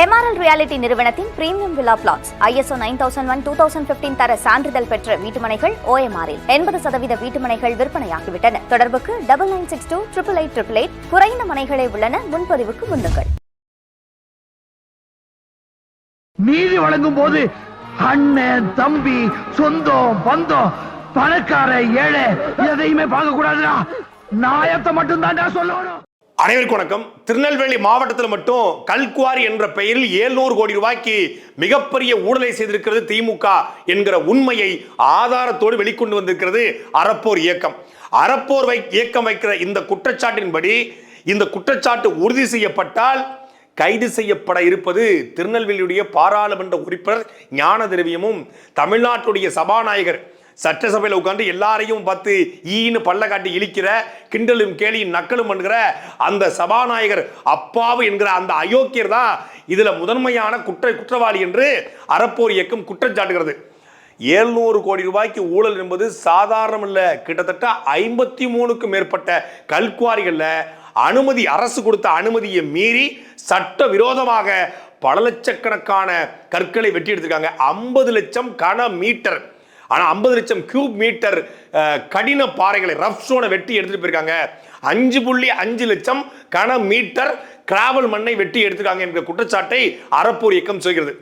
MRL reality நிறுவனத்தின் premium villa plots ISO nine thousand one two thousand fifteen தர சான்றிதழ் பெற்ற வீட்டுமனைகள் ஓஎம்ஆரில் எண்பது சதவீத வீட்டுமனைகள் விற்பனையாகிவிட்டன. தொடர்புக்கு double nine six two triple eight triple eight குறைந்த மனைகளே உள்ளன. முன்பதிவுக்கு முன்னுங்கள். நீதி வழங்கும் போது அண்ணன் தம்பி சொந்தம் பந்தம் பணக்கார ஏழை எதையுமே பார்க்க கூடாதுடா நாயத்தை மட்டும் தான்டா சொல்லணும். அனைவருக்கும் வணக்கம். திருநெல்வேலி மாவட்டத்தில் மட்டும் கல்குவாரி என்ற பெயரில் 700 கோடி ரூபாய்க்கு மிகப்பெரிய ஊழலை செய்திருக்கிறது திமுக என்கிற உண்மையை ஆதாரத்தோடு வெளிக்கொண்டு வந்திருக்கிறது அறப்போர் இயக்கம். அறப்போர் வை இயக்கம் வைக்கிற இந்த குற்றச்சாட்டின்படி இந்த குற்றச்சாட்டு உறுதி செய்யப்பட்டால் கைது செய்யப்பட இருப்பது திருநெல்வேலியுடைய பாராளுமன்ற உறுப்பினர் ஞான திரவியமும் தமிழ்நாட்டுடைய சபாநாயகர் சட்டசபையில் உட்காந்து எல்லாரையும் பார்த்து ஈன்னு பல்ல காட்டி இழிக்கிற கிண்டலும் கேலியும் நக்கலும் பண்ணுகிற அந்த சபாநாயகர் அப்பாவு என்கிற அந்த அயோக்கியர் தான் இதுல முதன்மையான குற்ற குற்றவாளி என்று அறப்போர் இயக்கம் குற்றம் சாட்டுகிறது. ஏழ்நூறு கோடி ரூபாய்க்கு ஊழல் என்பது சாதாரணம் இல்ல. கிட்டத்தட்ட ஐம்பத்தி மூணுக்கும் மேற்பட்ட கல்குவாரிகள்ல அனுமதி அரசு கொடுத்த அனுமதியை மீறி சட்ட விரோதமாக பல லட்சக்கணக்கான கற்களை வெட்டி எடுத்திருக்காங்க. ஐம்பது லட்சம் கன மீட்டர். ஆனால் ஐம்பது லட்சம் கியூப் மீட்டர் கடின பாறைகளை ரஃப் ஸ்டோனை வெட்டி எடுத்துகிட்டு போயிருக்காங்க. அஞ்சு புள்ளி அஞ்சு லட்சம் கன மீட்டர் கிராவல் மண்ணை வெட்டி எடுத்துருக்காங்க என்கிற குற்றச்சாட்டை அறப்போர் இயக்கம் சொல்கிறது.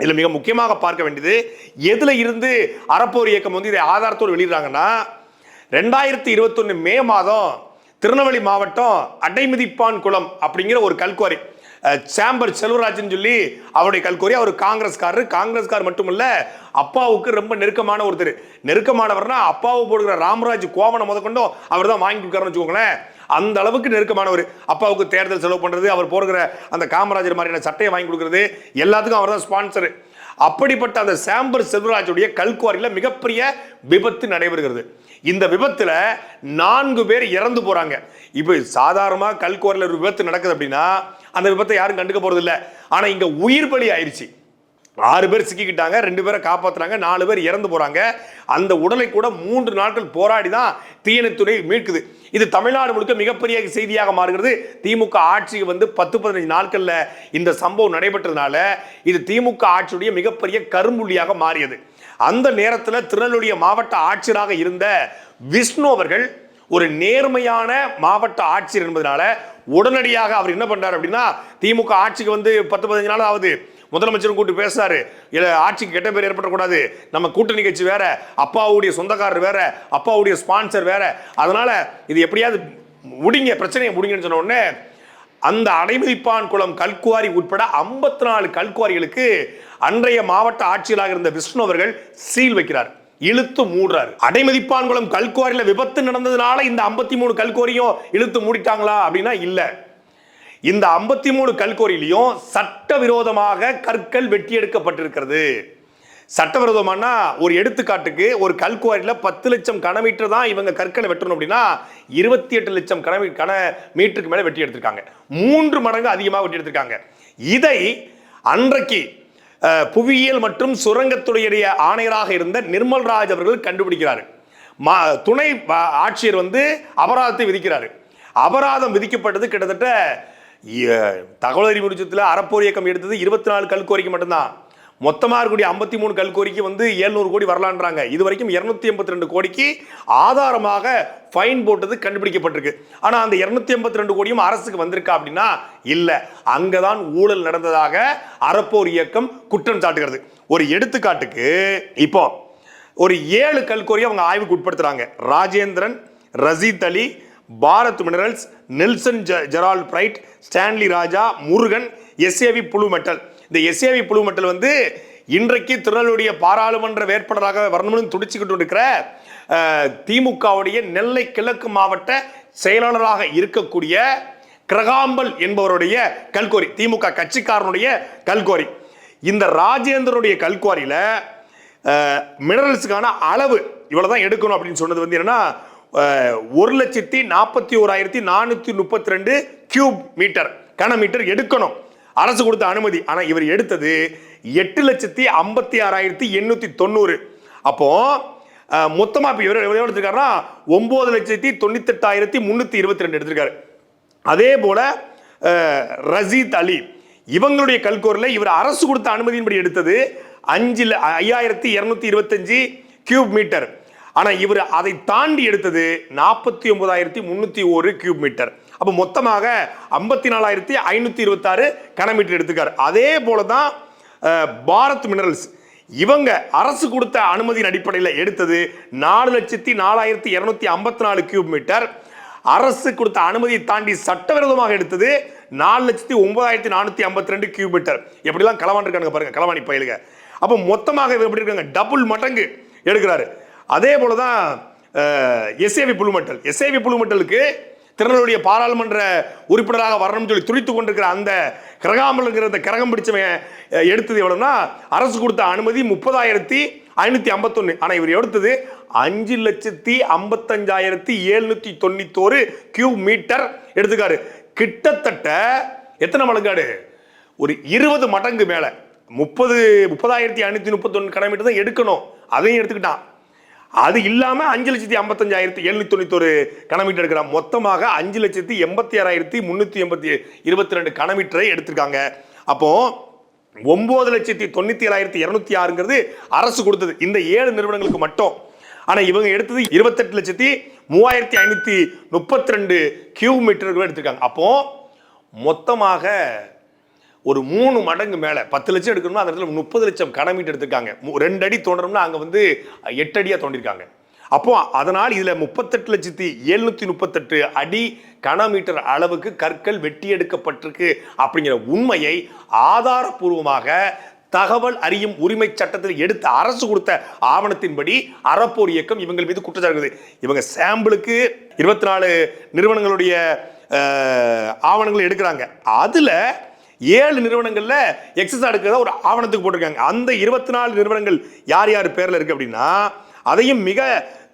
இதில் மிக முக்கியமாக பார்க்க வேண்டியது எதில் இருந்து அறப்போர் இயக்கம் வந்து இதை ஆதாரத்தோடு வெளியிடுறாங்கன்னா ரெண்டாயிரத்தி இருபத்தொன்று மே மாதம் திருநெல்வேலி மாவட்டம் அடைமிதிப்பான் குளம் அப்படிங்கிற ஒரு கல்குவாரி. சாம்பர் செல்வராஜன் சொல்லி அவருடைய கல்குவாரி அவர் காங்கிரஸ்காரர். காங்கிரஸ்கார் மட்டுமல்ல அப்பாவுக்கு ரொம்ப நெருக்கமான ஒருத்தர். நெருக்கமானவர்னா அப்பாவு போடுகிற ராமராஜ் கோவனை முதற்கொண்டும் அவர் தான் வாங்கி கொடுக்காருன்னு வச்சுக்கோங்களேன். அந்த அளவுக்கு நெருக்கமானவர். அப்பாவுக்கு தேர்தல் செலவு பண்ணுறது அவர் போடுகிற அந்த காமராஜர் மாதிரியான சட்டையை வாங்கி கொடுக்குறது எல்லாத்துக்கும் அவர் தான் ஸ்பான்சர். அப்படிப்பட்ட அந்த சாம்பர் செல்வராஜுடைய கல்குவாரியில் மிகப்பெரிய விபத்து நடைபெறுகிறது. இந்த விபத்தில் நான்கு பேர் இறந்து போகிறாங்க இப்போ சாதாரணமாக கல்குவாரியில் ஒரு விபத்து நடக்குது அப்படின்னா அந்த விபத்தை யாரும் கண்டுக்க போகிறதில்ல ஆனால் ஆனா இங்க உயிர் பலி ஆயிடுச்சு ஆறு பேர் சிக்கிக்கிட்டாங்க ரெண்டு பேரை காப்பாத்துறாங்க நாலு பேர் இறந்து போறாங்க. அந்த உடலை கூட மூன்று நாட்கள் போராடி தான் தீயணைத்துறை மீட்குது. இது தமிழ்நாடு முழுக்க மிகப்பெரிய செய்தியாக மாறுகிறது. திமுக ஆட்சிக்கு வந்து பத்து பதினஞ்சு நாட்கள்ல இந்த சம்பவம் நடைபெற்றதுனால இது திமுக ஆட்சியுடைய மிகப்பெரிய கரும்புள்ளியாக மாறியது. அந்த நேரத்தில் திருநெல்வேலி மாவட்ட ஆட்சியராக இருந்த விஷ்ணு அவர்கள் ஒரு நேர்மையான மாவட்ட ஆட்சியர் என்பதனால உடனடியாக அவர் என்ன பண்றாரு அப்படின்னா திமுக ஆட்சிக்கு வந்து பத்து பதினஞ்சு நாள் ஆகுது. முதலமைச்சரும் கூப்பிட்டு பேசுறாரு. இல்ல ஆட்சிக்கு கெட்ட பேர் ஏற்படக்கூடாது. நம்ம கூட்டணி கட்சி வேற அப்பாவுடைய சொந்தக்காரர் வேற அப்பாவுடைய ஸ்பான்சர் வேற. அதனால இது எப்படியாவது முடிங்க பிரச்சனையை முடிங்கன்னு சொன்ன உடனே அந்த அடைமதிப்பான் குளம் கல்குவாரி உட்பட ஐம்பத்தி நாலு கல்குவாரிகளுக்கு அன்றைய மாவட்ட ஆட்சியராக இருந்த விஷ்ணு அவர்கள் சீல் வைக்கிறார். இழுத்து மூடுறாரு. அடைமதிப்பான்குளம் கல்குவாரியில் விபத்து நடந்ததுனால இந்த ஐம்பத்தி மூணு கல்குவாரியும் இழுத்து மூடிட்டாங்களா அப்படின்னா இல்லை. இந்த ஐம்பத்தி மூணு கல்கோரிலையும் சட்டவிரோதமாக கற்கள் வெட்டி எடுக்கப்பட்டிருக்கிறது. சட்டவிரோதமானா ஒரு எடுத்துக்காட்டுக்கு ஒரு கல்குவாரியில் பத்து லட்சம் கனமீட்டர் தான் இவங்க கற்களை வெட்டணும் அப்படின்னா இருபத்தி எட்டு லட்சம் கன கன மீட்டருக்கு மேலே வெட்டி எடுத்திருக்காங்க. மூன்று மடங்கு அதிகமாக வெட்டி எடுத்திருக்காங்க. இதை அன்றைக்கு புவியியல் மற்றும் சுரங்கத்துறையுடைய ஆணையராக இருந்த நிர்மல்ராஜ் அவர்கள் கண்டுபிடிக்கிறார். மா துணை ஆட்சியர் வந்து அபராதத்தை விதிக்கிறார். அபராதம் விதிக்கப்பட்டது கிட்டத்தட்ட தகவல் அறிவு அறப்போர் இயக்கம் எடுத்தது இருபத்தி நாலு கல்கோரிக்கை மட்டும்தான். மொத்தமாக இருக்கக்கூடிய ஐம்பத்தி மூணு கல்கோரிக்கு வந்து 700 கோடி வரலான்றாங்க. இது வரைக்கும் இரநூத்தி எண்பத்தி ரெண்டு கோடிக்கு ஆதாரமாக ஃபைன் போட்டது கண்டுபிடிக்கப்பட்டிருக்கு. ஆனால் அந்த இரநூத்தி எண்பத்தி ரெண்டு கோடியும் அரசுக்கு வந்திருக்கா அப்படின்னா இல்லை. அங்கே தான் ஊழல் நடந்ததாக அறப்போர் இயக்கம் குற்றம் சாட்டுகிறது. ஒரு எடுத்துக்காட்டுக்கு இப்போ ஒரு ஏழு கல்கோரி அவங்க ஆய்வுக்கு உட்படுத்துகிறாங்க ராஜேந்திரன் ரசீத் அலி பாரத் மினரல்ஸ் நெல்சன் ஜெ- Bright Stanley Raja Murugan SAV புழு மெட்டல் இந்த எஸ்ஏவி புழு மெட்டல் வந்து இன்றைக்கு திருநெல்வேலிய பாராளுமன்ற வேட்பாளராக வரணும்னு துடிச்சுக்கிட்டு இருக்கிற திமுகவுடைய நெல்லை கிழக்கு மாவட்ட செயலாளராக இருக்கக்கூடிய கிரகாம்பல் என்பவருடைய கல்கோரி திமுக கட்சிக்காரனுடைய கல்கோரி. இந்த ராஜேந்திரனுடைய கல்குவாரியில் மினரல்ஸுக்கான அளவு இவ்வளோ தான் எடுக்கணும் அப்படின்னு சொன்னது வந்து என்னன்னா ஒரு லட்சத்தி நாற்பத்தி ஓராயிரத்தி நானூற்றி முப்பத்தி ரெண்டு கியூப் மீட்டர் கன மீட்டர் எடுக்கணும். அரசு கொடுத்த அனுமதி. ஆனால் இவர் எடுத்தது எட்டு லட்சத்தி ஐம்பத்தி ஆறாயிரத்தி எண்ணூற்றி தொண்ணூறு. அப்போ மொத்தமாக இப்போ இவர் எவ்வளோ எடுத்திருக்காருன்னா ஒம்பது லட்சத்தி தொண்ணூத்தெட்டாயிரத்தி முந்நூற்றி இருபத்தி ரெண்டு எடுத்திருக்காரு. அதே போல் ரசீத் அலி. இவங்களுடைய கல்கோரில் இவர் அரசு கொடுத்த அனுமதியின்படி எடுத்தது அஞ்சு ஐயாயிரத்தி இரநூத்தி இருபத்தஞ்சு கியூப் மீட்டர். ஆனால் இவர் அதை தாண்டி எடுத்தது நாற்பத்தி ஒன்பதாயிரத்தி முந்நூற்றி ஒரு கியூப் மீட்டர். அப்போ மொத்தமாக ஐம்பத்தி நாலாயிரத்தி ஐநூற்றி இருபத்தாறு கனமீட்டர் எடுத்துக்காரு அதே போல தான் பாரத் மினரல்ஸ் இவங்க அரசு கொடுத்த அனுமதியின் அடிப்படையில் எடுத்தது நாலு லட்சத்தி நாலாயிரத்தி இரநூத்தி ஐம்பத்தி நாலு கியூப் மீட்டர் அரசு கொடுத்த அனுமதியை தாண்டி சட்டவிரோதமாக எடுத்தது நாலு லட்சத்தி ஒன்பதாயிரத்தி நானூத்தி ஐம்பத்தி ரெண்டு கியூப் மீட்டர் எப்படிலாம் களவாண்டு இருக்காங்க பாருங்க களவாணி பயிலுங்க. அப்போ மொத்தமாக இவங்க எப்படி இருக்காங்க டபுள் மடங்கு எடுக்கிறாரு. அதே போல தான் எஸ்ஏவி புழுமட்டல் எஸ்ஏவி புழுமட்டலுக்கு திருநெல்வேலிய பாராளுமன்ற உறுப்பினராக வரணும்னு சொல்லி துடித்து கொண்டிருக்கிற அந்த கிரகாமலுங்கிற அந்த கிரகம் பிடிச்சவன் எடுத்தது எவ்வளோன்னா அரசு கொடுத்த அனுமதி முப்பதாயிரத்தி ஐநூற்றி ஐம்பத்தொன்று ஆனால் இவர் எடுத்தது அஞ்சு லட்சத்தி ஐம்பத்தஞ்சாயிரத்தி எழுநூற்றி தொண்ணூத்தோரு கியூ மீட்டர் எடுத்துக்காரு கிட்டத்தட்ட எத்தனை மடங்காடு? ஒரு இருபது மடங்கு மேலே. முப்பது முப்பதாயிரத்தி ஐநூற்றி முப்பத்தொன்னு கிலோமீட்டர் தான் எடுக்கணும். அதையும் எடுத்துக்கிட்டான். அது இல்லாமல் அஞ்சு லட்சத்தி ஐம்பத்தஞ்சாயிரத்தி எழுநூத்தி தொண்ணூத்தொரு கனமீட்டர் எடுக்கிறான் மொத்தமாக அஞ்சு லட்சத்தி எண்பத்தி ஆறாயிரத்தி முந்நூற்றி எண்பத்தி இருபத்தி ரெண்டு கனமீட்டரை எடுத்திருக்காங்க. அப்போது ஒம்பது லட்சத்தி தொண்ணூற்றி ஏழாயிரத்தி இரநூத்தி ஆறுங்கிறது அரசு கொடுத்தது. இந்த ஏழு நிறுவனங்களுக்கு மட்டும். ஆனால் இவங்க எடுத்தது இருபத்தெட்டு லட்சத்தி மூவாயிரத்தி ஐநூற்றி முப்பத்தி ரெண்டு கியூ மீட்டர்கள் எடுத்திருக்காங்க. அப்போது மொத்தமாக ஒரு மூணு மடங்கு மேலே பத்து லட்சம் எடுக்கணும்னா அந்த இடத்துல முப்பது லட்சம் கடமீட்டு எடுத்திருக்காங்க. மு- ரெண்டு அடி தோண்டணும்னா அங்கே வந்து எட்டு அடியாக தோண்டிருக்காங்க. அப்போ அதனால் இதில் முப்பத்தெட்டு லட்சத்தி எழுநூத்தி முப்பத்தெட்டு அடி கனமீட்டர் அளவுக்கு கற்கள் வெட்டி எடுக்கப்பட்டிருக்கு அப்படிங்கிற உண்மையை ஆதாரபூர்வமாக தகவல் அறியும் உரிமை சட்டத்தில் எடுத்த அரசு கொடுத்த ஆவணத்தின்படி அறப்போர் இயக்கம் இவங்கள் மீது குற்றச்சாட்டு இவங்க சாம்பிளுக்கு இருபத்தி நாலு நிறுவனங்களுடைய ஆவணங்கள் எடுக்கிறாங்க. அதில் ஏழு நிறுவனங்களில் எக்ஸஸ் எடுக்கிறத ஒரு ஆவணத்துக்கு போட்டிருக்காங்க. அந்த இருபத்தி நாலு நிறுவனங்கள் யார் யார் பேரில் இருக்கு அப்படின்னா அதையும் மிக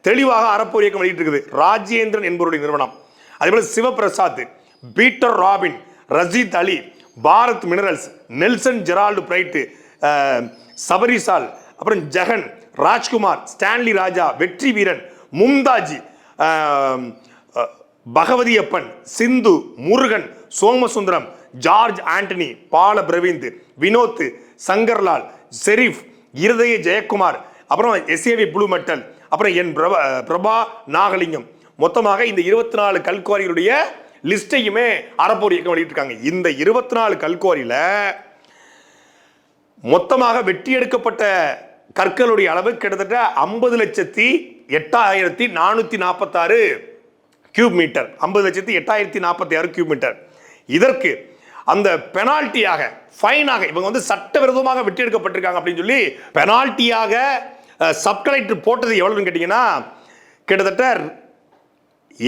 தெளிவாக அறப்போர் இயக்கம் வெளியிட்டு இருக்குது ராஜேந்திரன் என்பவருடைய நிறுவனம். அதேபோல் Sivaprasad Peter Robin Rajeeth Ali Bharat minerals Nelson Gerald Bright சபரிசால் அப்புறம் Jagan Rajkumar Stanley Raja Vetri Veeran மும்தாஜி பகவதியப்பன் Sindhu Murugan Somasundaram George Antony Bala Pravind Vinod Shankarlal Sharif Irudaya Jayakumar அப்புறம் எஸ்ஏவி ப்ளூ மெட்டல் அப்புறம் என் பிரபா பிரபா நாகலிங்கம். மொத்தமாக இந்த இருபத்தி நாலு கல்குவாரிகளுடைய லிஸ்டையுமே அறப்போர் இயக்கம் வெளியிட்டிருக்காங்க. இந்த இருபத்தி நாலு கல்குவாரியில் மொத்தமாக வெட்டி எடுக்கப்பட்ட கற்களுடைய அளவு கிட்டத்தட்ட ஐம்பது லட்சத்தி எட்டாயிரத்தி நானூற்றி நாற்பத்தாறு கியூப் மீட்டர் ஐம்பது லட்சத்தி எட்டாயிரத்தி நாற்பத்தி ஆறு கியூப் மீட்டர் இதற்கு அந்த பெனால்ட்டியாக ஃபைனாக இவங்க வந்து சட்டவிரோதமாக வெட்டி எடுக்கப்பட்டிருக்காங்க அப்படின்னு சொல்லி பெனால்ட்டியாக சப்கலெக்டர் போட்டது எவ்வளோன்னு கேட்டிங்கன்னா கிட்டத்தட்ட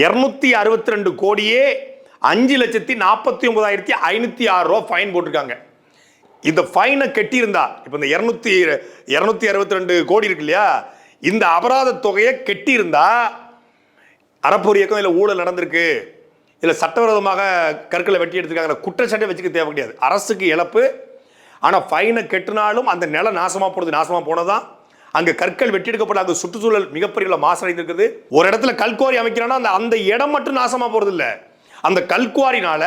இரநூத்தி அறுபத்தி ரெண்டு கோடியே அஞ்சு லட்சத்தி நாற்பத்தி ஒன்பதாயிரத்தி ஐநூற்றி ஆறு ரூபா ஃபைன் போட்டிருக்காங்க. இந்த ஃபைனை கெட்டியிருந்தா இப்போ இந்த இரநூத்தி இரநூத்தி அறுபத்தி ரெண்டு கோடி இருக்கு இல்லையா இந்த அபராத தொகையை கட்டியிருந்தா அறப்பொரு இயக்கம் இதில் ஊழல் நடந்திருக்கு. இதில் சட்டவிரோதமாக கற்களை வெட்டி எடுத்துருக்காங்க குற்றச்சாட்டை வச்சுக்க தேவை கிடையாது. அரசுக்கு இழப்பு ஆனால் ஃபைனை கெட்டினாலும் அந்த நிலம் நாசமாக போனது நாசமாக போனதான் அங்கே கற்கள் வெட்டி எடுக்கப்பட்ட அந்த சுற்றுச்சூழல் மிகப்பெரிய மாசடைந்திருக்குது. ஒரு இடத்துல கல்குவாரி அமைக்கிறான்னா அந்த அந்த இடம் மட்டும் நாசமாக போகிறது இல்லை அந்த கல்குவாரினால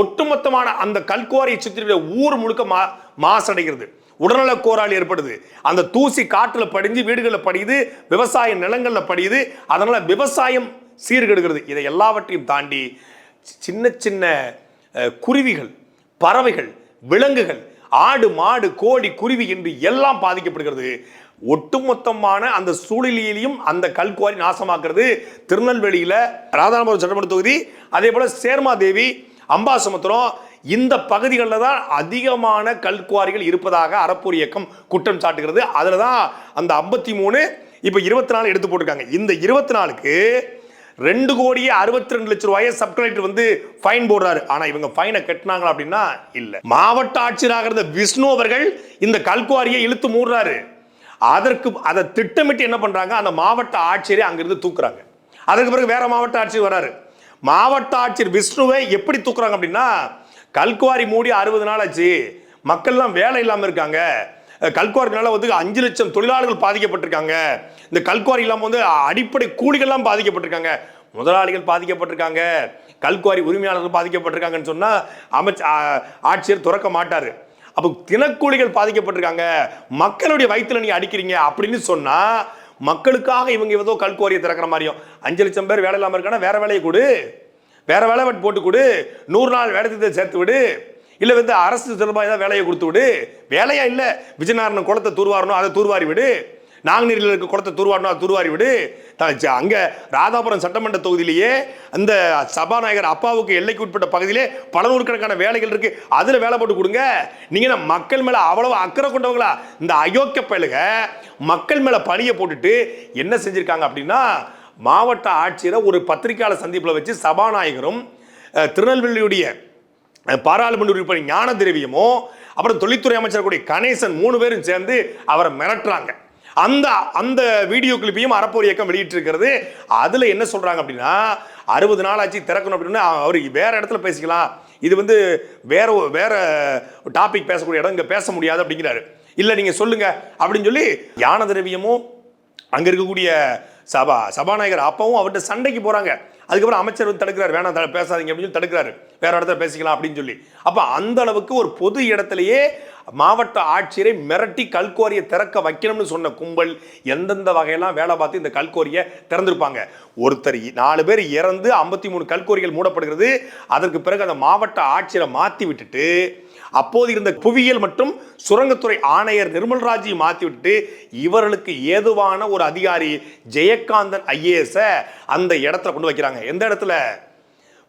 ஒட்டுமொத்தமான அந்த கல்குவாரியை சுற்றி ஊர் முழுக்க மா மாசடைகிறது. உடல்நல கோரால் ஏற்படுது. அந்த தூசி காற்றில் படிஞ்சு வீடுகளில் படியுது விவசாய நிலங்களில் படியுது. அதனால் விவசாயம் சீர்கெடுகிறது இதை எல்லாவற்றையும் தாண்டி சின்ன சின்ன குருவிகள் பறவைகள் விலங்குகள் ஆடு மாடு கோழி குருவி என்று எல்லாம் பாதிக்கப்படுகிறது. ஒட்டுமொத்தமான அந்த சூழ்நிலையிலையும் அந்த கல்குவாரி நாசமாக்குறது திருநெல்வேலியில் ராதாபுரம் சட்டமன்ற தொகுதி அதே போல் சேர்மாதேவி அம்பாசமுத்திரம் இந்த பகுதிகளில் தான் அதிகமான கல்குவாரிகள் இருப்பதாக அறப்பூர் இயக்கம் குற்றம் சாட்டுகிறது. அதில் தான் அந்த ஐம்பத்தி மூணு இப்போ இருபத்தி நாலு எடுத்து போட்டிருக்காங்க. இந்த இருபத்தி நாலுக்கு ரெண்டு கோடியே அறுபத்தி ரெண்டு லட்சம் ரூபாயை சப் கலெக்டர் வந்து ஃபைன் போடுறாரு. ஆனா இவங்க ஃபைனை கட்டினாங்களா அப்படின்னா இல்ல. மாவட்ட ஆட்சியராக இருந்த விஷ்ணு அவர்கள் இந்த கல்குவாரியை இழுத்து மூடுறாரு. அதற்கு அதை திட்டமிட்டு என்ன பண்றாங்க? அந்த மாவட்ட ஆட்சியரை அங்கிருந்து தூக்குறாங்க. அதற்கு பிறகு வேற மாவட்ட ஆட்சியர் வராரு. மாவட்ட ஆட்சியர் விஷ்ணுவை எப்படி தூக்குறாங்க அப்படின்னா கல்குவாரி மூடி அறுபது நாள் ஆச்சு. மக்கள்லாம் வேலை இல்லாமல் இருக்காங்க. கல்குவாரினால வந்து அஞ்சு லட்சம் தொழிலாளர்கள் பாதிக்கப்பட்டிருக்காங்க. இந்த கல்குவாரி இல்லாமல் வந்து அடிப்படை கூலிகள்லாம் பாதிக்கப்பட்டிருக்காங்க. முதலாளிகள் பாதிக்கப்பட்டிருக்காங்க. கல்குவாரி உரிமையாளர்கள் பாதிக்கப்பட்டிருக்காங்கன்னு சொன்னால் அமைச்ச ஆட்சியர் துறக்க மாட்டார். அப்போ தினக்கூலிகள் பாதிக்கப்பட்டிருக்காங்க. மக்களுடைய வயிற்றுல நீங்கள் அடிக்கிறீங்க அப்படின்னு சொன்னால் மக்களுக்காக இவங்க ஏதோ கல்குவாரியை திறக்கிற மாதிரியும். அஞ்சு லட்சம் பேர் வேலை இல்லாமல் இருக்கானா? வேற வேலையை கொடு. வேற வேலை வெட்டி போட்டு கொடு. நூறு நாள் வேலை திட்டத்தை சேர்த்து விடு. இல்லை வந்து அரசு சிறப்பாக ஏதாவது வேலையை கொடுத்து விடு. வேலையா இல்லை. விஜயநாராயணன் குளத்தை தூர்வாரணும் அதை தூர்வாரி விடு. நாங்குநீரில் இருக்க குளத்தை தூர்வாரணும் தூர்வாரி விடு. அங்கே ராதாபுரம் சட்டமன்ற தொகுதியிலேயே அந்த சபாநாயகர் அப்பாவுக்கு எல்லைக்கு உட்பட்ட பகுதியிலே பல நூறுக்கணக்கான வேலைகள் இருக்கு. அதில் வேலை போட்டு கொடுங்க. நீங்கள் என்ன மக்கள் மேலே அவ்வளவு அக்கறை கொண்டவங்களா? இந்த அயோக்கிய பயலுக மக்கள் மேலே பணியை போட்டுட்டு என்ன செஞ்சுருக்காங்க அப்படின்னா மாவட்ட ஆட்சியரை ஒரு பத்திரிகையாளர் சந்திப்பில் வச்சு சபாநாயகரும் திருநெல்வேலியுடைய பாராளுமன்ற உறுப்பினர் ஞான திரவியமும் அப்புறம் தொழில்துறை அமைச்சர் கூடிய கணேசன் மூணு பேரும் சேர்ந்து அவரை மிரட்டுறாங்க. அந்த அந்த வீடியோ கிளிப்பையும் அறப்போர் இயக்கம் வெளியிட்டிருக்கிறது. அதுல என்ன சொல்றாங்க அப்படின்னா அறுபது நாள் ஆச்சு திறக்கணும் அப்படின்னா அவர் வேற இடத்துல பேசிக்கலாம். இது வந்து வேற வேற டாபிக் பேசக்கூடிய இடம் இங்க பேச முடியாது அப்படிங்கிறாரு. இல்லை நீங்க சொல்லுங்க அப்படின்னு சொல்லி யான திரவியமும் அங்க இருக்கக்கூடிய சபா சபாநாயகர் அப்பவும் அவர்கிட்ட சண்டைக்கு போறாங்க. அதுக்கப்புறம் அமைச்சர் வந்து தடுக்கிறார். வேணாம் த- பேசாதீங்க அப்படின்னு சொல்லி தடுக்கிறாரு. வேற இடத்துல பேசிக்கலாம் அப்படின்னு சொல்லி. அப்போ அந்த அளவுக்கு ஒரு பொது இடத்துலையே மாவட்ட ஆட்சியரை மிரட்டி கல்கோரியை திறக்க வைக்கணும்னு சொன்ன கும்பல் எந்தெந்த வகையெல்லாம் வேலை பார்த்து இந்த கல்கோரியை திறந்திருப்பாங்க? ஒருத்தர் நாலு பேர் இறந்து ஐம்பத்தி மூணு கல்கோரிகள் மூடப்படுகிறது. அதற்கு பிறகு அந்த மாவட்ட ஆட்சியரை மாற்றி விட்டுட்டு அப்போது இருந்த புவியியல் மற்றும் சுரங்கத்துறை ஆணையர் நிர்மல்ராஜை மாற்றி விட்டு இவர்களுக்கு ஏதுவான ஒரு அதிகாரி ஜெயகாந்தன் ஐஏஎஸை அந்த இடத்துல கொண்டு வைக்கிறாங்க. எந்த இடத்துல?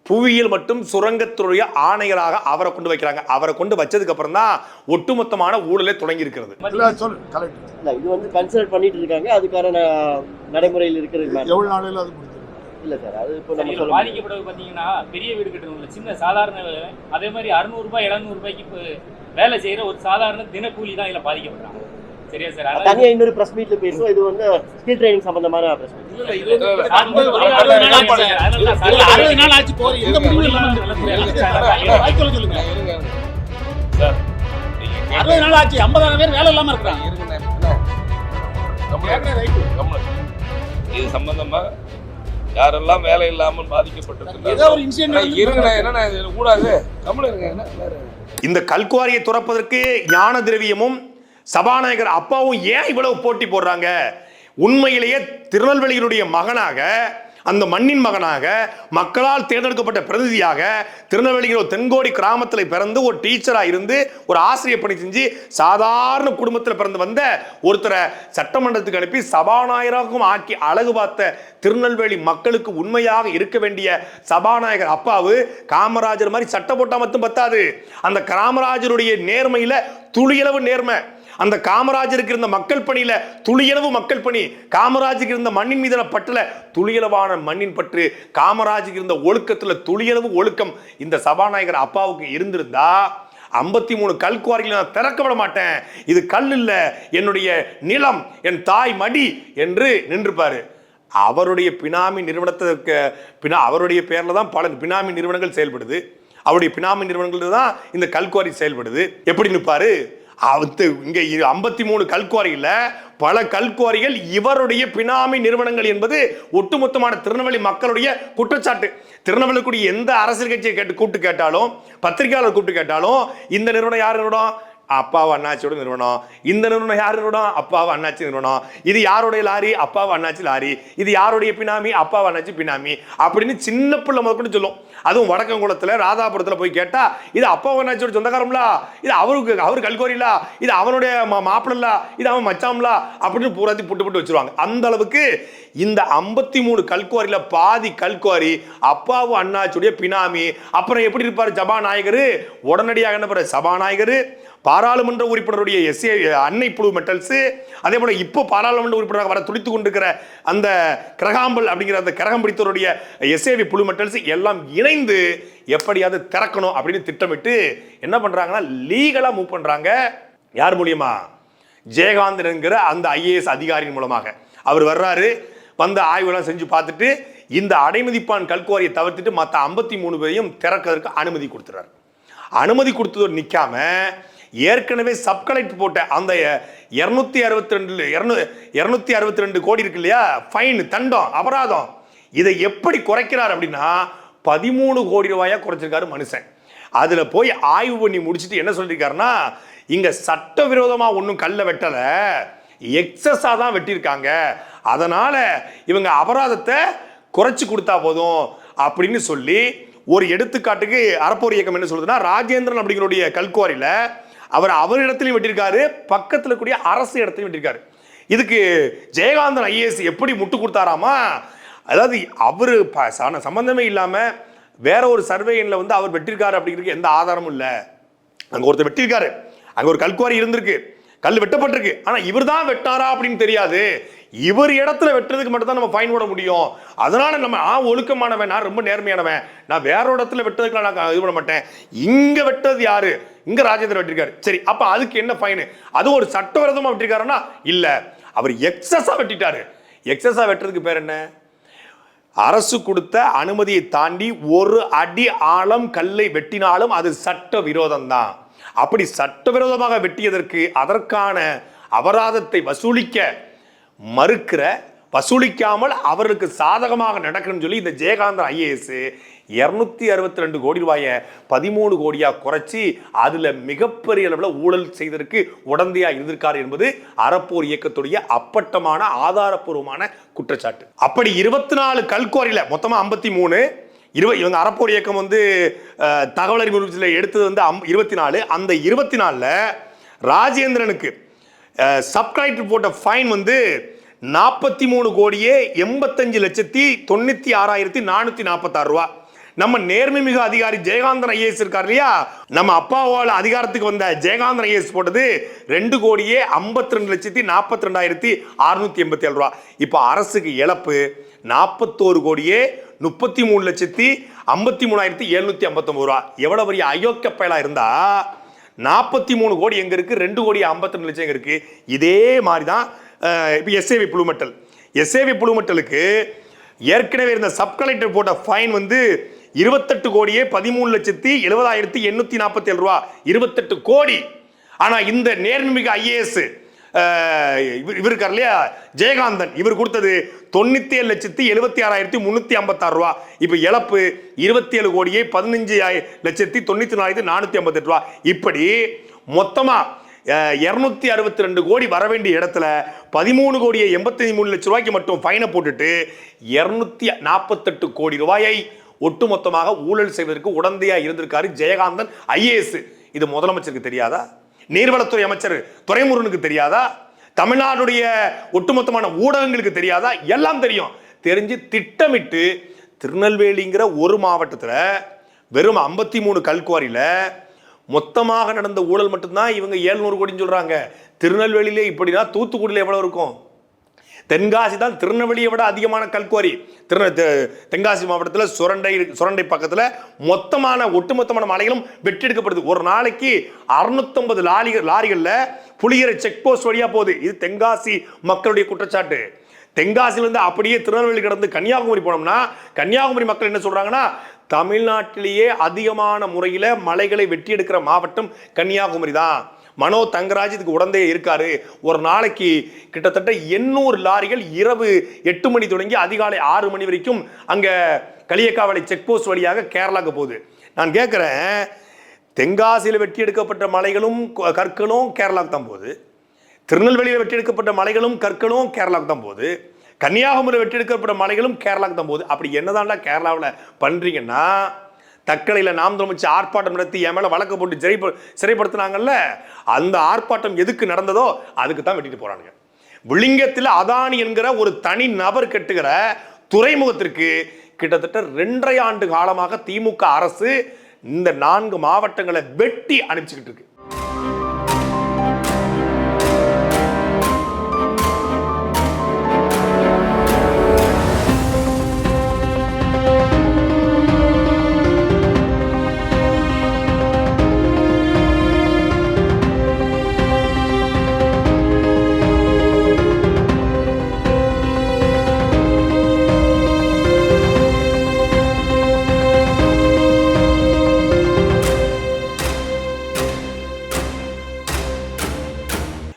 புவியியல் மற்றும் சுரங்கத்துறை ஆணையராக அவரை கொண்டு வைக்கிறாங்க. அவரை கொண்டு வச்சதுக்கு அப்புறம் தான் ஒட்டுமொத்தமான ஊழலே தொடங்கி இருக்கிறது இல்ல சொல்லு கலெக்டர். இல்ல இது வந்து கன்சிடர் பண்ணிட்டு இருக்காங்க. அதுக்கான நடைமுறையில் இருக்கிறது எவ்வளவு நாளையில அது இல்ல சார் அது இப்போ நம்ம. பாதிக்கப்படுவது பாத்தீங்கன்னா பெரிய வீடு கட்டணும் சின்ன சாதாரண வேலை. அதே மாதிரி அறுநூறு ரூபாய் எழுநூறு ரூபாய்க்கு இப்போ வேலை செய்யற ஒரு சாதாரண தினக்கூலி தான் இதுல பாதிக்கப்படுறாங்க சரியா சார். தனியா இன்னொரு பிரஸ் மீட்ல பேசுவோம். இது வந்து ஸ்கில் ட்ரைனிங் சம்பந்தமான பிரஸ் மீட் அறுபது நாள் ஆச்சு ஐம்பதாயிரம் பேர் வேலை இல்லாம இருக்கிறாங்க. இது சம்பந்தமா யாரெல்லாம் வேலை இல்லாமல் வேற? இந்த கல்குவாரியை துறப்பதற்கு ஞான திரவியமும் சபாநாயகர் அப்பாவும் ஏன் இவ்வளவு போட்டி போடுறாங்க? உண்மையிலேயே திருநெல்வேலியினுடைய மகனாக அந்த மண்ணின் மகனாக மக்களால் தேர்ந்தெடுக்கப்பட்ட பிரதிநிதியாக திருநெல்வேலியில் ஒரு தென்கோடி கிராமத்தில் பிறந்து ஒரு டீச்சராக இருந்து ஒரு ஆசிரியர் பணி செஞ்சு சாதாரண குடும்பத்தில் பிறந்து வந்த ஒருத்தரை சட்டமன்றத்துக்கு அனுப்பி சபாநாயகராகவும் ஆக்கி அழகு பார்த்த திருநெல்வேலி மக்களுக்கு உண்மையாக இருக்க வேண்டிய சபாநாயகர் அப்பாவு காமராஜர் மாதிரி சட்டை போட்டால் மட்டும் பத்தாது. அந்த காமராஜருடைய நேர்மையில் துளியளவு நேர்மை. அந்த காமராஜருக்கு இருந்த மக்கள் பணியில துளியளவு மக்கள் பணி. காமராஜுக்கு இருந்த மண்ணின் மீதான பட்டுல துளியளவான மண்ணின் பற்று. காமராஜுக்கு இருந்த ஒழுக்கத்துல துளியளவு ஒழுக்கம் இந்த சபாநாயகர் அப்பாவுக்கு இருந்திருந்தா ஐம்பத்தி மூணு கல்குவாரிகளை நான் திறக்க விட மாட்டேன். இது கல் இல்லை என்னுடைய நிலம் என் தாய் மடி என்று நின்றுப்பாரு. அவருடைய பினாமி நிறுவனத்திற்கு பினா அவருடைய பேரில் தான் பல பினாமி நிறுவனங்கள் செயல்படுது. அவருடைய பினாமி நிறுவனங்கள் தான் இந்த கல்குவாரி செயல்படுது. எப்படி நிற்பாரு இங்கே ஐம்பத்தி மூணு கல்குவாரியில் பல கல்குவாரிகள் இவருடைய பினாமி நிறுவனங்கள் என்பது ஒட்டுமொத்தமான திருநெல்வேலி மக்களுடைய குற்றச்சாட்டு. திருநெல்வேலிக்குரிய எந்த அரசியல் கட்சியை கேட்டு கூப்பிட்டு கேட்டாலும் பத்திரிகையாளர் கூப்பிட்டு கேட்டாலும் இந்த நிறுவனம் யார் நிறுவனம்? அப்பாவை அண்ணாச்சியோட நிறுவனம். இந்த நிறுவனம் யார் நிறுவனம்? அப்பாவை அண்ணாச்சி நிறுவனம். இது யாருடைய லாரி? அப்பாவை அண்ணாச்சி லாரி. இது யாருடைய பினாமி? அப்பாவை அண்ணாச்சி பினாமி. அப்படின்னு சின்ன பிள்ளை முதற்கொண்டு சொல்லும். அதுவும் வடக்கங்குளத்தில் ராதாபுரத்தில் போய் கேட்டால் இது அப்பாவை அண்ணாச்சியோட சொந்தக்காரம்லா இது அவருக்கு அவர் கல்கோரிலா இது அவனுடைய மா- இது அவன் மச்சாம்லா அப்படின்னு பூராத்தி புட்டு புட்டு வச்சிருவாங்க. அந்த அளவுக்கு இந்த ஐம்பத்தி மூணு கல்குவாரியில் பாதி கல்குவாரி அப்பாவும் அண்ணாச்சியுடைய பினாமி. அப்புறம் எப்படி இருப்பார் சபாநாயகர்? உடனடியாக என்ன பண்ணுற சபாநாயகர் பாராளுமன்ற உறுப்பினருடைய எஸ்ஏ அன்னை புழு மெட்டல்ஸு அதே போல் இப்போ பாராளுமன்ற உறுப்பினராக வர துடித்து கொண்டிருக்கிற அந்த கிரகாம்பல் அப்படிங்கிற அந்த கிரகம் பிடித்தவருடைய எஸ்ஏவி புழு மெட்டல்ஸ் எல்லாம் இணைந்து எப்படியாவது திறக்கணும் அப்படின்னு திட்டமிட்டு என்ன பண்ணுறாங்கன்னா லீகலாக மூவ் பண்ணுறாங்க யார் மூலியமா? ஜெயகாந்தன் என்கிற அந்த ஐஏஎஸ் அதிகாரியின் மூலமாக. அவர் வர்றாரு வந்த ஆய்வுலாம் செஞ்சு பார்த்துட்டு இந்த அடைமதிப்பான் கல்குவாரியை தவிர்த்துட்டு மற்ற ஐம்பத்தி மூணு பேரையும் திறக்கிறதுக்கு அனுமதி கொடுத்துறாரு. அனுமதி கொடுத்ததோடு நிற்காம ஏற்கனவே சப்கலெக்ட் போட்ட அந்த இரநூத்தி அறுபத்தி ரெண்டு இரநூத்தி அறுபத்தி ரெண்டு கோடி இருக்கு இல்லையா? ஃபைன் தண்டம் அபராதம். இதை எப்படி குறைக்கிறார் அப்படின்னா பதிமூணு கோடி ரூபாயா குறைச்சிருக்காரு மனுஷன். அதில் போய் ஆய்வு பண்ணி முடிச்சுட்டு என்ன சொல்லியிருக்காருன்னா இங்கே சட்டவிரோதமாக ஒன்றும் கல்லை வெட்டலை எக்ஸஸாக தான் வெட்டியிருக்காங்க. அதனால் இவங்க அபராதத்தை குறைச்சி கொடுத்தா போதும் அப்படின்னு சொல்லி ஒரு எடுத்துக்காட்டுக்கு அறப்போர் இயக்கம் என்ன சொல்லுதுன்னா ராஜேந்திரன் அப்படிங்கிறோடைய கல்குவாரியில் அவர் அவர் இடத்துலையும் வெட்டியிருக்காரு பக்கத்தில் கூடிய அரசு இடத்துலையும் வெட்டியிருக்காரு. இதுக்கு ஜெயகாந்தன் ஐஏஎஸ் எப்படி முட்டு கொடுத்தாராமா? அதாவது அவர் சம்பந்தமே இல்லாமல் வேற ஒரு சர்வேயனில் வந்து அவர் வெட்டியிருக்காரு அப்படிங்கிறதுக்கு எந்த ஆதாரமும் இல்லை. அங்கே ஒருத்தர் வெட்டியிருக்காரு. அங்கே ஒரு கல்குவாரி இருந்திருக்கு. கல் வெட்டப்பட்டிருக்கு. ஆனால் இவர் தான் வெட்டாரா அப்படின்னு தெரியாது. இவர் இடத்துல வெட்டுறதுக்கு மட்டும் தான் நம்ம ஃபைன் போட முடியும். அதனால நம்ம ஆ ஒழுக்கமானவன் நான் ரொம்ப நேர்மையானவன். நான் வேற இடத்துல வெட்டுறதுக்கு நான் இது பண்ண மாட்டேன். இங்க வெட்டது யாரு? இங்க ராஜேந்திரன் வெட்டிருக்காரு. சரி அப்ப அதுக்கு என்ன ஃபைனு அது ஒரு சட்டவிரோதமா வெட்டிருக்காருன்னா இல்ல. அவர் எக்ஸஸா வெட்டிட்டாரு. எக்ஸஸா வெட்டுறதுக்கு பேர் என்ன? அரசு கொடுத்த அனுமதியை தாண்டி ஒரு அடி ஆழம் கல்லை வெட்டினாலும் அது சட்ட விரோதம் தான் அப்படி சட்டவிரோதமாக வெட்டியதற்கு அதற்கான அபராதத்தை வசூலிக்க மறுக்கிற வசூலிக்காமல் அவருக்கு சாதகமாக நடக்கணும்னு சொல்லி இந்த ஜெயகாந்தன் ஐஏஎஸ் இருநூத்தி அறுபத்தி ரெண்டு கோடி ரூபாயை பதிமூணு கோடியா குறைச்சி அதுல மிகப்பெரிய அளவில் ஊழல் செய்ததற்கு உடந்தையா இருந்திருக்கார் என்பது அறப்போர் இயக்கத்துடைய அப்பட்டமான ஆதாரப்பூர்வமான குற்றச்சாட்டு. அப்படி இருபத்தி நாலு கல்குவாரியில மொத்தமா ஐம்பத்தி மூணு இருவ இவங்க அறப்போர் இயக்கம் வந்து தகவல் அறிமுகத்தில் எடுத்தது வந்து அம் இருபத்தி நாலு அந்த இருபத்தி நாலில் ராஜேந்திரனுக்கு சப்கலெக்டர் போட்ட ஃபைன் வந்து நாற்பத்தி மூணு கோடியே எண்பத்தஞ்சு லட்சத்தி தொண்ணூற்றி ஆறாயிரத்தி நானூற்றி நாற்பத்தாறு ரூபா. நம்ம நேர்மை மிகு அதிகாரி ஜெயகாந்தன் ஐஏஎஸ் இருக்கார் இல்லையா? நம்ம அப்பாவால் அதிகாரத்துக்கு வந்த ஜெயகாந்தன் ஐஏஎஸ் போட்டது ரெண்டு கோடியே ஐம்பத்தி ரெண்டு லட்சத்தி நாற்பத்தி ரெண்டாயிரத்தி அறுநூத்தி எண்பத்தி ஏழு ரூபா. இப்போ அரசுக்கு இழப்பு நாற்பத்தோரு கோடியே முப்பத்தி மூணு லட்சத்தி ஐம்பத்தி மூணாயிரத்தி எழுநூத்தி ஐம்பத்தொம்பது ரூபா. எவ்வளோ பெரிய அயோக்கிய பயலாக இருந்தா? நாற்பத்தி மூணு கோடி எங்கே இருக்குது ரெண்டு கோடி ஐம்பத்தொன்று லட்சம் எங்கே இருக்குது இதே மாதிரி தான் இப்போ எஸ்ஏவி புழுமட்டல் எஸ்ஏவி புழுமட்டலுக்கு ஏற்கனவே இருந்த சப் கலெக்டர் போட்ட ஃபைன் வந்து இருபத்தெட்டு கோடியே பதிமூணு லட்சத்தி எழுபதாயிரத்தி எண்ணூற்றி நாற்பத்தி ஏழு ரூபா. இருபத்தெட்டு கோடி. ஆனால் இந்த நேர்மிகு ஐஏஎஸ் இவர் இவர் இருக்கார் இல்லையா? ஜெயகாந்தன். இவர் கொடுத்தது தொண்ணூத்தி ஏழு லட்சத்தி எழுபத்தி ஆறாயிரத்தி முன்னூத்தி ஐம்பத்தாறு ரூபா. இப்போ இழப்பு இருபத்தி ஏழு கோடியே பதினஞ்சு லட்சத்தி தொண்ணூத்தி நாலாயிரத்தி நானூத்தி ஐம்பத்தெட்டு ரூபா. இப்படி மொத்தமா இரநூத்தி அறுபத்தி ரெண்டு கோடி வர வேண்டிய இடத்துல பதிமூணு கோடியை எண்பத்தி மூணு லட்ச ரூபாய்க்கு மட்டும் ஃபைனை போட்டுட்டு இருநூத்தி நாற்பத்தெட்டு கோடி ரூபாயை ஒட்டுமொத்தமாக ஊழல் செய்வதற்கு உடந்தையா இருந்திருக்காரு ஜெயகாந்தன் ஐஏஎஸ். இது முதலமைச்சருக்கு தெரியாதா? நீர்வளத்துறை அமைச்சர் துரைமுருகனுக்கு தெரியாதா? தமிழ்நாடுடைய ஒட்டுமொத்தமான ஊடகங்களுக்கு தெரியாதா? எல்லாம் தெரியும். தெரிஞ்சு திட்டமிட்டு திருநெல்வேலிங்கிற ஒரு மாவட்டத்தில் வெறும் ஐம்பத்தி மூணு கல்குவாரியில் மொத்தமாக நடந்த ஊழல் மட்டும்தான் இவங்க ஏழ்நூறு கோடின்னு சொல்கிறாங்க திருநெல்வேலியிலே இப்படின்னா தூத்துக்குடியில் எவ்வளோ இருக்கும்? தென்காசி தான் திருநெல்வேலியை விட அதிகமான கல்குவாரி திரு தென்காசி மாவட்டத்தில் சுரண்டை சுரண்டை பக்கத்தில் மொத்தமான ஒட்டுமொத்தமான மலைகளும் வெட்டியெடுக்கப்படுது ஒரு நாளைக்கு அறுநூத்தொன்பது லாரிகள் லாரிகளில் புளியரை செக் போஸ்ட் வழியாக போகுது. இது தென்காசி மக்களுடைய குற்றச்சாட்டு. தென்காசியிலேருந்து அப்படியே திருநெல்வேலி கடந்து கன்னியாகுமரி போனோம்னா கன்னியாகுமரி மக்கள் என்ன சொல்கிறாங்கன்னா தமிழ்நாட்டிலேயே அதிகமான முறையில் மலைகளை வெட்டி எடுக்கிற மாவட்டம் கன்னியாகுமரி தான். மனோ தங்கராஜ் இதுக்கு உடந்தே இருக்காரு. ஒரு நாளைக்கு கிட்டத்தட்ட எண்ணூறு லாரிகள் இரவு எட்டு மணி தொடங்கி அதிகாலை ஆறு மணி வரைக்கும் அங்கே களியக்காவளை செக் போஸ்ட் வழியாக கேரளாவுக்கு போகுது. நான் கேட்குறேன் தென்காசியில் வெட்டி எடுக்கப்பட்ட மலைகளும் கற்களும் கேரளாவுக்கு தான் போகுது. திருநெல்வேலியில் வெட்டி எடுக்கப்பட்ட மலைகளும் கற்களும் கேரளாவுக்கு தான் போகுது. கன்னியாகுமரியில் வெட்டி எடுக்கப்பட்ட மலைகளும் கேரளாவுக்கு தான் போகுது. அப்படி என்னதான்டா கேரளாவில் பண்ணுறீங்கன்னா தக்கலையில் நாம் தமிழ்ச்சி ஆர்ப்பாட்டம் நடத்தி என் மேலே வழக்கு போட்டு சிறை சிறைப்படுத்தினாங்கல்ல? அந்த ஆர்ப்பாட்டம் எதுக்கு நடந்ததோ அதுக்கு தான் வெட்டிட்டு போகிறானுங்க விளிங்கத்தில் அதானி என்கிற ஒரு தனி நபர் கட்டுகிற துறைமுகத்திற்கு கிட்டத்தட்ட ரெண்டரை ஆண்டு காலமாக திமுக அரசு இந்த நான்கு மாவட்டங்களை வெட்டி அனுப்பிச்சுக்கிட்டு இருக்கு.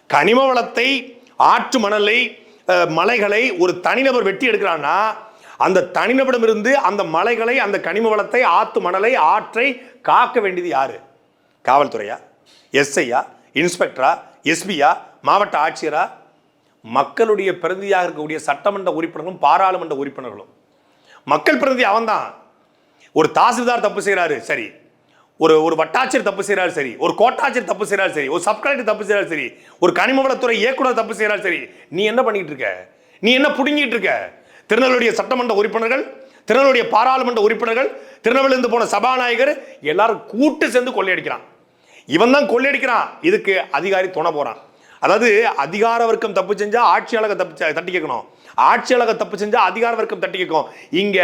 கனிம வளத்தை ஆற்று மணலை மலைகளை ஒரு தனிநபர் வெட்டி எடுக்கிறான்னா அந்த தனிநபரிடமிருந்து அந்த மலைகளை அந்த கனிம வளத்தை ஆத்து மணலை ஆற்றை காக்க வேண்டியது யாரு? காவல்துறையா? எஸ்ஐயா? இன்ஸ்பெக்டரா? எஸ்பியா? மாவட்ட ஆட்சியரா? மக்களுடைய பிரதிநிதியாக இருக்கக்கூடிய சட்டமன்ற உறுப்பினர்களும் பாராளுமன்ற உறுப்பினர்களும். மக்கள் பிரதிநிதி அவன்தான். ஒரு தாசில்தார் தப்பு செய்கிறாரு சரி. ஒரு ஒரு வட்டாட்சியர் தப்பு செய்கிறாரு சரி ஒரு கோட்டாட்சியர் தப்பு செய்கிறாரு சரி ஒரு சப்கலெக்டர் தப்பு செய்கிறாரு சரி ஒரு கனிமவளத்துறை இயக்குனர் தப்பு செய்கிறாரு சரி நீ என்ன பண்ணிட்டு இருக்க? நீ என்ன புடுங்கிட்டு இருக்க? திருநெல்வேலிய சட்டமன்ற உறுப்பினர்கள் திருநெல்வேலிய பாராளுமன்ற உறுப்பினர்கள் திருநெல்வேலிருந்து போன சபாநாயகர் எல்லாரும் கூட்டு சேர்ந்து கொள்ளையடிக்கிறான். இவன் தான் கொள்ளையடிக்கிறான். இதுக்கு அதிகாரி துணை போகிறான் அதாவது அதிகார வர்க்கம் தப்பு செஞ்சா ஆட்சியாளக தப்பு தட்டி கேட்கணும். ஆட்சியாளக தப்பு செஞ்சா அதிகார வர்க்கம் தட்டி கேட்கும் இங்க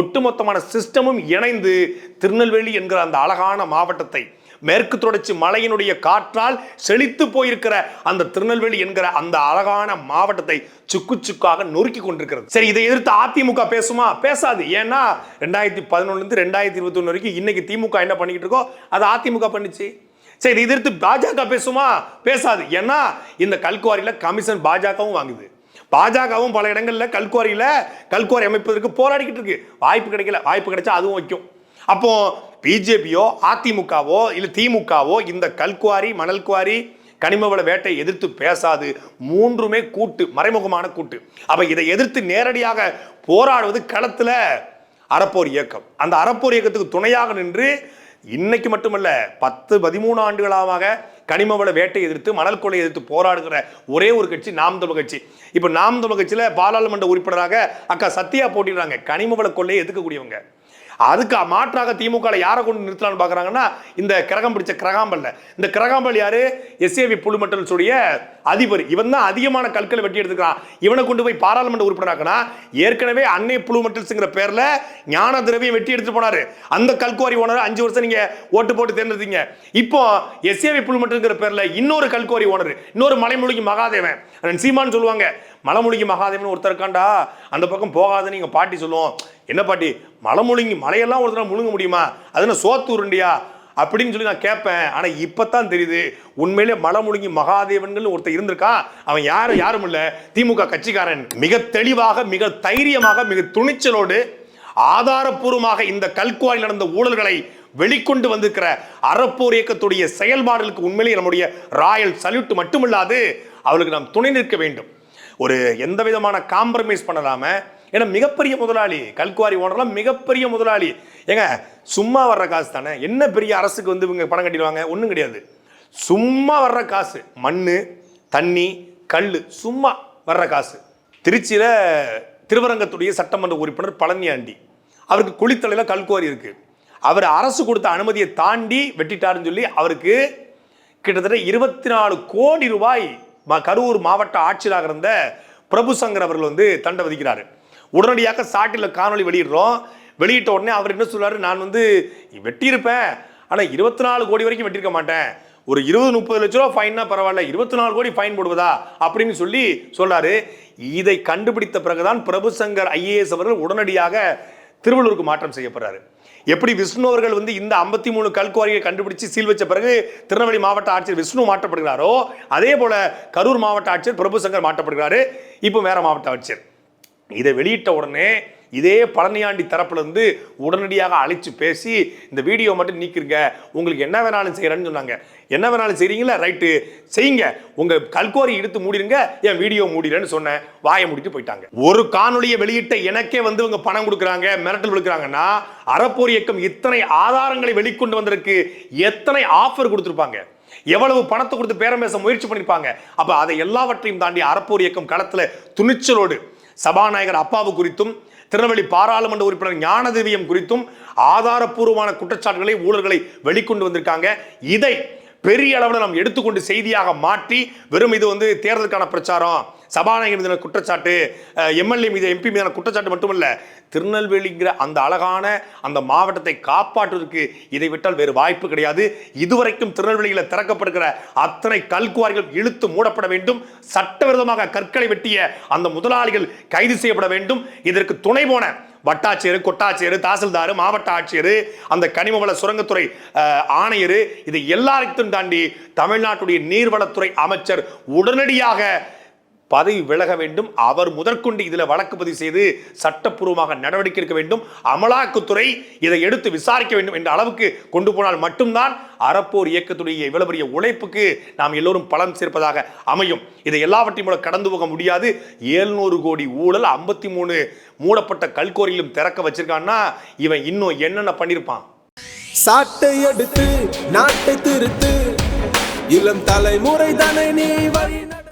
ஒட்டுமொத்தமான சிஸ்டமும் இணைந்து திருநெல்வேலி என்கிற அந்த அழகான மாவட்டத்தை மேற்கு தொடர்ச்சி மலையினுடைய காற்றால் செழித்து போயிருக்கிற அந்த திருநெல்வேலி என்கிற அந்த அழகான மாவட்டத்தை சுக்கு சுக்காக நொறுக்கி கொண்டிருக்கிறது. சரி இதை எதிர்த்து அதிமுக பேசுமா? பேசாது. ஏன்னா ரெண்டாயிரத்தி பதினொன்னுல இருந்து ரெண்டாயிரத்தி இருபத்தி ஒன்று வரைக்கும் இன்னைக்கு திமுக என்ன பண்ணிக்கிட்டு இருக்கோ அதை அதிமுக பண்ணுச்சு. சரி எதிர்த்து பாஜக பேசுமா? பேசாது. ஏன்னா இந்த கல்குவாரியில் கமிஷன் பாஜகவும் வாங்குது. பாஜகவும் பல இடங்களில் கல்குவாரியில் கல்குவாரி அமைப்பதற்கு போராடிக்கிட்டு இருக்கு. வாய்ப்பு கிடைக்கல. வாய்ப்பு கிடைச்சா அதுவும் வைக்கும். அப்போ பிஜேபியோ அதிமுகவோ இல்லை திமுகவோ இந்த கல்குவாரி மணல் குவாரி கனிமவள வேட்டை எதிர்த்து பேசாது. மூன்றுமே கூட்டு மறைமுகமான கூட்டு. அப்போ இதை எதிர்த்து நேரடியாக போராடுவது களத்தில் அறப்போர் இயக்கம். அந்த அறப்போர் இயக்கத்துக்கு துணையாக நின்று இன்னைக்கு மட்டுமல்ல பத்து பதிமூணு ஆண்டுகளாக கனிமவள வேட்டை எதிர்த்து மணல் கொள்ளை எதிர்த்து போராடுகிற ஒரே ஒரு கட்சி நாம் தமிழ் கட்சி. இப்போ நாம் தமிழ் கட்சியில் பாராளுமன்ற உறுப்பினராக அக்கா சத்யா போட்டிடுறாங்க கனிமவள கொள்ளையை எதிர்க்கக்கூடியவங்க. அதுக்கு மாற்றாக திமுக யாரை கொண்டு நிறுத்தலாம்னு பார்க்குறாங்கன்னா இந்த கிரகம் பிடிச்ச கிரகாம்பல்ல. இந்த கிரகாம்பல் யாரு? எஸ்ஏவி புலிமட்டல்ஸுடைய அதிபர். இவன் தான் அதிகமான கற்களை வெட்டி எடுத்துக்கிறான். இவனை கொண்டு போய் பாராளுமன்ற உறுப்பினராக்கனா ஏற்கனவே அன்னை புழு புலுமெட்டல்ஸ்ங்கிற பேரில் ஞான திரவியம் வெட்டி எடுத்து போனார். அந்த கல்குவாரி ஓனர் அஞ்சு வருஷம் நீங்கள் ஓட்டு போட்டு தேர்ந்தெடுத்தீங்க. இப்போ எஸ்ஏவி புலுமெட்டல்ங்கிற பேரில் இன்னொரு கல்குவாரி ஓனர் இன்னொரு மலைமொழிக்கு மகாதேவன். சீமான்னு சொல்லுவாங்க மலைமொழிக்கு மகாதேவன் ஒருத்தர் இருக்காண்டா அந்த பக்கம் போகாதுன்னு எங்கள் பாட்டி சொல்லுவோம். என்ன பாட்டி மலைமொழிங்கி மலையெல்லாம் ஒருத்தர் முழுங்க முடியுமா? அது என்ன சோத்து உருண்டியா அப்படின்னு சொல்லி நான் கேட்பேன். ஆனால் இப்போ தான் தெரியுது. உண்மையிலே மலமுழுங்கி மகாதேவன்கள் ஒருத்தர் இருந்திருக்கா? அவன் யாரும் யாரும் இல்லை. திமுக கட்சிக்காரன். மிக தெளிவாக மிக தைரியமாக மிக துணிச்சலோடு ஆதாரப்பூர்வமாக இந்த கல்குவாரில் நடந்த ஊழல்களை வெளிக்கொண்டு வந்திருக்கிற அறப்போர் இயக்கத்துடைய செயல்பாடுகளுக்கு உண்மையிலேயே நம்முடைய ராயல் சல்யூட் மட்டுமில்லாது அவளுக்கு நாம் துணை நிற்க வேண்டும். ஒரு எந்த விதமான காம்ப்ரமைஸ் பண்ணலாம? ஏன்னா மிகப்பெரிய முதலாளி கல்குவாரி ஓனர்லாம் மிகப்பெரிய முதலாளி. ஏங்க சும்மா வர்ற காசு தானே? என்ன பெரிய அரசுக்கு வந்து இவங்க பணம் கட்டிடுவாங்க? ஒன்றும் கிடையாது. சும்மா வர்ற காசு மண் தண்ணி கல் சும்மா வர்ற காசு. திருச்சியில் திருவரங்கத்துடைய சட்டமன்ற உறுப்பினர் பழனியாண்டி. அவருக்கு குளித்தலையில் கல்குவாரி இருக்குது அவர் அரசு கொடுத்த அனுமதியை தாண்டி வெட்டிட்டாருன்னு சொல்லி அவருக்கு கிட்டத்தட்ட இருபத்தி நாலு கோடி ரூபாய் ம- கரூர் மாவட்ட ஆட்சியராக இருந்த பிரபு சங்கர் அவர்கள் வந்து தண்டை விதிக்கிறார். உடனடியாக சாட்டில் காணொளி வெளியிடுறோம். வெளியிட்ட உடனே அவர் என்ன சொல்றாரு? நான் வந்து வெட்டியிருப்பேன். ஆனால் இருபத்தி நாலு கோடி வரைக்கும் வெட்டியிருக்க மாட்டேன். ஒரு இருபது முப்பது லட்ச ரூபா ஃபைன்னா பரவாயில்ல. இருபத்தி நாலு கோடி ஃபைன் போடுவதா? அப்படின்னு சொல்லி சொல்றாரு. இதை கண்டுபிடித்த பிறகுதான் பிரபு சங்கர் ஐஏஎஸ் அவர்கள் உடனடியாக திருவள்ளூருக்கு மாற்றம் செய்யப்படுறாரு. எப்படி விஷ்ணு அவர்கள் வந்து இந்த ஐம்பத்தி மூணு கல்குவாரியை கண்டுபிடிச்சு சீல் வச்ச பிறகு திருநெல்வேலி மாவட்ட ஆட்சியர் விஷ்ணு மாற்றப்படுகிறாரோ அதே போல கரூர் மாவட்ட ஆட்சியர் பிரபு சங்கர் மாற்றப்படுகிறாரு. இப்போ வேற மாவட்ட ஆட்சியர். இதை வெளியிட்ட உடனே இதே பழனியாண்டி தரப்புலேருந்து உடனடியாக அழைச்சி பேசி இந்த வீடியோ மட்டும் நீக்கிருங்க உங்களுக்கு என்ன வேணாலும் செய்கிறேன்னு சொன்னாங்க. என்ன வேணாலும் செய்கிறீங்களா ரைட்டு. செய்யுங்க. உங்கள் கல்கோரி எடுத்து மூடிடுங்க என் வீடியோ மூடிடுன்னு சொன்னேன். வாயை முடிட்டு போயிட்டாங்க. ஒரு காணொலியை வெளியிட்ட எனக்கே வந்து இவங்க பணம் கொடுக்குறாங்க மிரட்டல் விழுக்கிறாங்கன்னா அறப்போர் இயக்கம் இத்தனை ஆதாரங்களை வெளிக்கொண்டு வந்ததற்கு எத்தனை ஆஃபர் கொடுத்துருப்பாங்க? எவ்வளவு பணத்தை கொடுத்து பேரம் பேச முயற்சி பண்ணிருப்பாங்க? அப்ப அதை எல்லாவற்றையும் தாண்டி அறப்போர் இயக்கம் களத்துல துணிச்சலோடு சபாநாயகர் அப்பாவு குறித்தும் திருநெல்வேலி பாராளுமன்ற உறுப்பினர் ஞானதேவியம் குறித்தும் ஆதாரப்பூர்வமான குற்றச்சாட்டுகளை ஊழல்களை வெளிக்கொண்டு வந்திருக்காங்க. இதை பெரிய அளவில் நாம் எடுத்துக்கொண்டு செய்தியாக மாற்றி வெறும் இது வந்து தேர்தலுக்கான பிரச்சாரம் சபாநாயகர் மீதான குற்றச்சாட்டு எம்எல்ஏ மீது எம்பி மீதான குற்றச்சாட்டு மட்டுமல்ல திருநெல்வேலிங்கிற அந்த அழகான அந்த மாவட்டத்தை காப்பாற்றுவதற்கு இதை விட்டால் வேறு வாய்ப்பு கிடையாது. இதுவரைக்கும் திருநெல்வேலியில் திறக்கப்படுகிற அத்தனை கல்குவாரிகள் இழுத்து மூடப்பட வேண்டும். சட்டவிரோதமாக கற்களை வெட்டிய அந்த முதலாளிகள் கைது செய்யப்பட வேண்டும். இதற்கு துணை போன வட்டாட்சியர் கொட்டாட்சியர் தாசில்தார் மாவட்ட ஆட்சியர் அந்த கனிமவள சுரங்கத்துறை ஆணையர் இது எல்லாருக்கும் தாண்டி தமிழ்நாட்டுடைய நீர்வளத்துறை அமைச்சர் உடனடியாக பதவி விலக வேண்டும். அவர் முதற்கொண்டு இதில் வழக்கு பதிவு செய்து சட்டப்பூர்வமாக நடவடிக்கை எடுக்க வேண்டும். அமலாக்கத்துறை இதை எடுத்து விசாரிக்க வேண்டும் என்ற அளவுக்கு கொண்டு போனால் மட்டும்தான் அறப்போர் இயக்கத்துடைய இவ்வளவு பெரிய உழைப்புக்கு நாம் எல்லோரும் பலன் சேர்ப்பதாக அமையும். இதை எல்லாவற்றையும் கூட கடந்து போக முடியாது. ஏழ்நூறு கோடி ஊழல் ஐம்பத்தி மூணு மூடப்பட்ட கல்கோரியிலும் திறக்க வச்சிருக்கான்னா இவன் இன்னும் என்னென்ன பண்ணியிருப்பான் சாட்டை எடுத்து நாட்டை திருத்து. இளம் தலைமுறை தானே நீ வழி